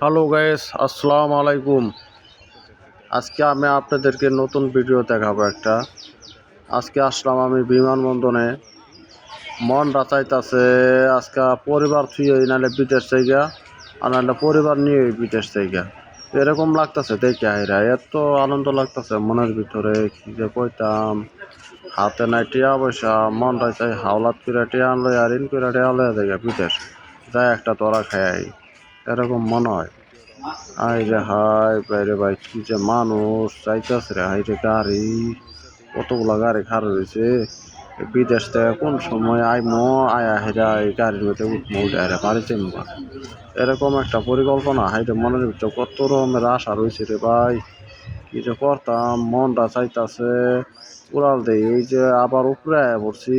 Hello guys আসসালামু আলাইকুম আজকে আমি আপনাদেরকে নতুন ভিডিও দেখাবো একটা। আজকে আসলাম আমি বিমানবন্দরে। মন রাচাইতাছে, আজকে পরিবার থুয়ে নাহলে বিদেশ থেকে আর নাহলে পরিবার নিয়ে বিদেশ থেকে এরকম লাগতেছে দেখে হাইরা এত আনন্দ লাগতেছে মনের ভিতরে, কি যে কইতাম। হাতে নাই টিয়া পয়সা, মন রাচাই হাওলাত করে টিয়া আনলো, আর ইন করে টিয়া আনলো দেখে বিদেশ। যাই একটা তোরা খাই এরকম মনে হয়। আই রে হাই বাইরে ভাই, কি যে মানুষ চাইতেছে রে হাই রে গাড়ি, কতগুলা গাড়ি খারাপ হয়েছে বিদেশ থেকে কোন সময় আইমো, আয়া হেরা এই গাড়ির মধ্যে উঠমো, উঠে হেরা মুখা এরকম একটা পরিকল্পনা হাইরে মনের ভিতরে কত রকমের আশা রয়েছে রে ভাই। কি যে করতাম, মনটা চাইতাছে, উড়াল দেই, এই যে আবার উপরে আয়া পড়ছি,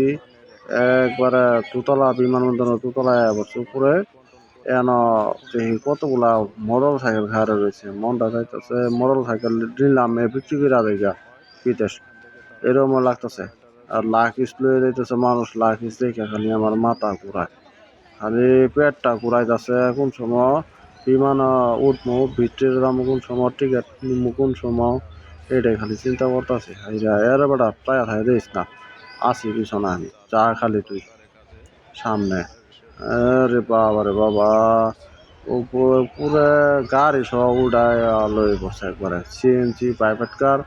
একবারে দুতলা বিমানবন্দরের দুতলা আয়া পড়ছি, উপরে এন দেখি কতগুলা মোটর সাইকেল খাড়া রয়েছে, মনটা চাইতেছে মোটর সাইকেল নিলাম, এ বিক্রি করে দেখা বিদেশ এরকম লাগতেছে। আর লাখ লয়ে যাইতেছে মানুষ লাখ দেখে খালি আমার মাথা ঘুরায়। খালি পেটটা ঘুরাইতেছে কোন সময় বিমান উঠবো ভিতরের দাম কোন সময় টিকিট নিমু কোন সময়, এটাই খালি চিন্তা করতেছে। এর বেটা প্রায় খাই দিস না, আসি পিছনে আমি, চা খালি তুই, সামনে। আরে বাবা রে বাবা। উপরে পুরো গাড়ি সব উড়ায় লই বসে একবারে। সিএনজি প্রাইভেট কার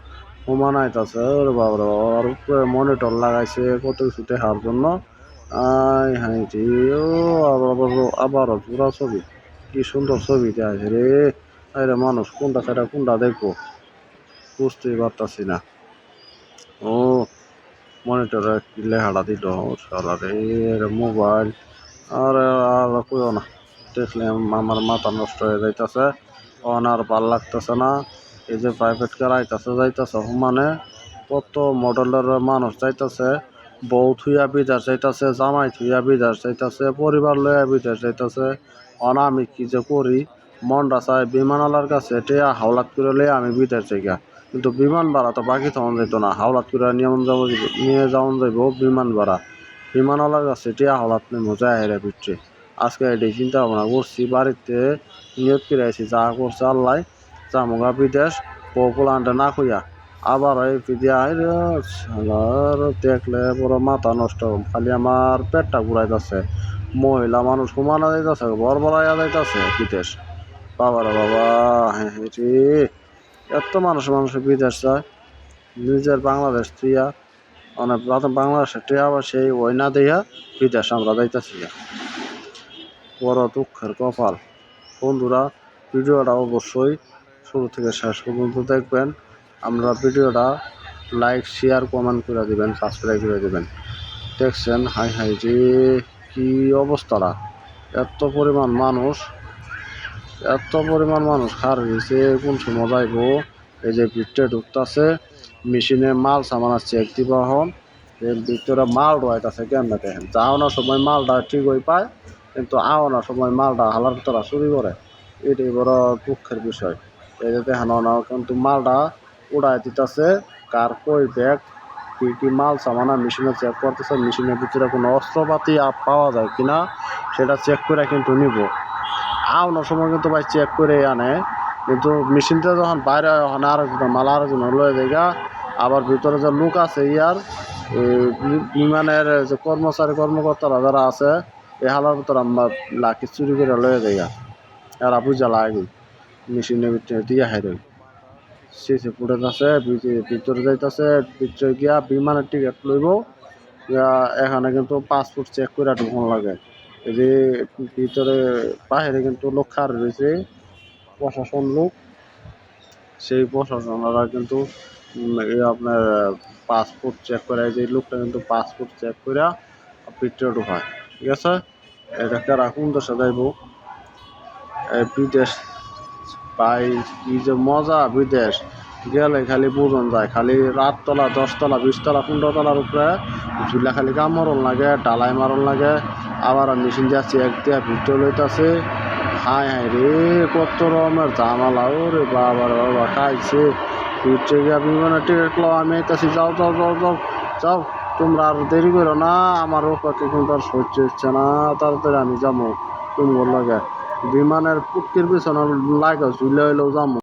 সমান আইতাছে ওরে বাবা রে বাবা, আর উপরে মনিটর লাগাইছে কত কিছু দেখার জন্য। আই হাই রে, ও আবার আবার- পুরা ছবি। কি সুন্দর ছবি দেখাছে রে। আরে মানুষ, কোনটা সেটা কোনটা দেখব? বুঝতেই পারতাছি না। ও মনিটরে লেখাটা দিল? সারা রে, মোবাইল। আরে, আর কইও না। দেখলে আমার মাথা নষ্ট হয়ে যাইতাছে অন আর ভালো লাগতেছে না। এই যে প্রাইভেট কার আইতাছে, যাইতাছে মানে কত মডেলের মানুষ যাইতাছে, বউ থুইয়া বিদেশ যাইতাছে, জামাই থুইয়া বিদেশ যাইতাছে, পরিবার লইয়া বিদেশ যাইতাছে। অন আমি কি যে করি, মনটা চাই বিমানালার কাছে টিয়া হাওলাত করে লইয়া আমি বিদেশ যাইগা। কিন্তু বিমান ভাড়া তো বাকি তখন যেত না, হাওলাত করে নিয়ে যাওয়ান যাইব বিমান ভাড়া। বিমানওয়ালার কাছে টিয়া হলাত নেমো যায় হেরে ভিতরে আজকে এটি চিন্তা ভাবনা করছি, বাড়িতে নিয়োগ করে আছি যা করছে আল্লাহ জামুগা বিদেশ পপুলানটা না খুঁয়া আবার এই পিদিয়া দেখলে বড় মাথা নষ্ট, খালি আমার পেটটা ঘুরাই যাচ্ছে মহিলা মানুষ ঘুমানো যাইতেছে বর বড়াইয়া যাইতেছে বিদেশ। বাবা রে বাবা হ্যাঁ এত মানুষ মানুষ বিদেশ যায়, নিজের বাংলাদেশ তুইয়া অনেক বাংলাদেশের টিয়া আবার সেই ওই না দিয়া বিদেশ আমরা যাইতেছি। বড় দুঃখের কপাল। বন্ধুরা, ভিডিওটা অবশ্যই শুরু থেকে শেষ পর্যন্ত দেখবেন। আমরা ভিডিওটা লাইক শেয়ার কমেন্ট করে দিবেন সাবস্ক্রাইব করে দিবেন। দেখছেন, হাই হাই রে কি অবস্থাটা? এত পরিমাণ মানুষ, এত পরিমাণ মানুষ খার হয়েছে কোন সময় যাইব? এই যে ভিতরে ঢুকতেছে, মেশিনে মাল সামান চেক দিবা হন এর ভিতরে মাল রয়েছে কেমনে দেখেন? যাওয়ানোর সময় মালটা ঠিক হয়ে পায়, কিন্তু আওয়ানোর সময় মালটা হালার ভিতরে চুরি করে। এটাই বড় দুঃখের বিষয়। এই যে দেখেন কিন্তু মালটা উড়াই দিতেছে, কার কই ব্যাগ, কি কি মাল সামানা মেশিনে চেক করতেছে, মেশিনের ভিতরে কোনো অস্ত্রপাতি পাওয়া যায় কিনা, সেটা চেক করে কিন্তু নিব। আওয়ানোর সময় কিন্তু ভাই চেক করে আনে। কিন্তু মেশিনটা যখন বাইরে হয় ওখানে আরেকজন মাল আরেকজন লয়ে জায়গা আবার ভিতরে যে লোক আছে ইয়ার বিমানের যে কর্মচারী, কর্মকর্তারা যারা আছে এই হালার ভিতরে আমরা লাকি চুরি করে লয়ে জায়গা এরা বুঝা লাগে মেশিনের ভিতরে দিয়া হেরে সিসি ফুটেজ আছে, ভিতরে- যাইতেছে, ভিতরে গিয়া বিমানের টিকিট লইব এখানে কিন্তু পাসপোর্ট চেক করে ঢুকন লাগে। এই যে ভিতরে বাহিরে কিন্তু লোক খার রয়েছে প্রশাসন লোক। সেই প্রশাসনরা কিন্তু আপনার পাসপোর্ট চেক করে যে লোকটা কিন্তু পাসপোর্ট চেক করে ভিতরে ঢুকায় ঠিক আছে? এটা কারা কোন দেশে যাইব এই বিদেশ, ভাই কি যে মজা বিদেশ, গেলে খালি বুঝন যায়, খালি রাততলা, দশতলা, বিশতলা পনেরো তলার উপরে ঝুলা খালি কাম মরণ লাগে ডালাই মারণ লাগে, আবার মেশিন দিয়া চেক দিয়া ভিতরে লইতাছে। হাই হায় রে, কত রকমের ঝামেলা ও রে বাবার বাবা, খাইছে। উঠে গিয়ে আপনি মানে টিকিট লো আমি আইতাছি, যাও যাও যাও যাও যাও। তোমরা আর দেরি করো না, আমার ওপাকে কিন্তু আর সহ্য হচ্ছে না, তাড়াতাড়ি আমি যাব তুমি লাগে বিমানের পুটকির পিছনে লাগে ঝুলে হইলেও যাব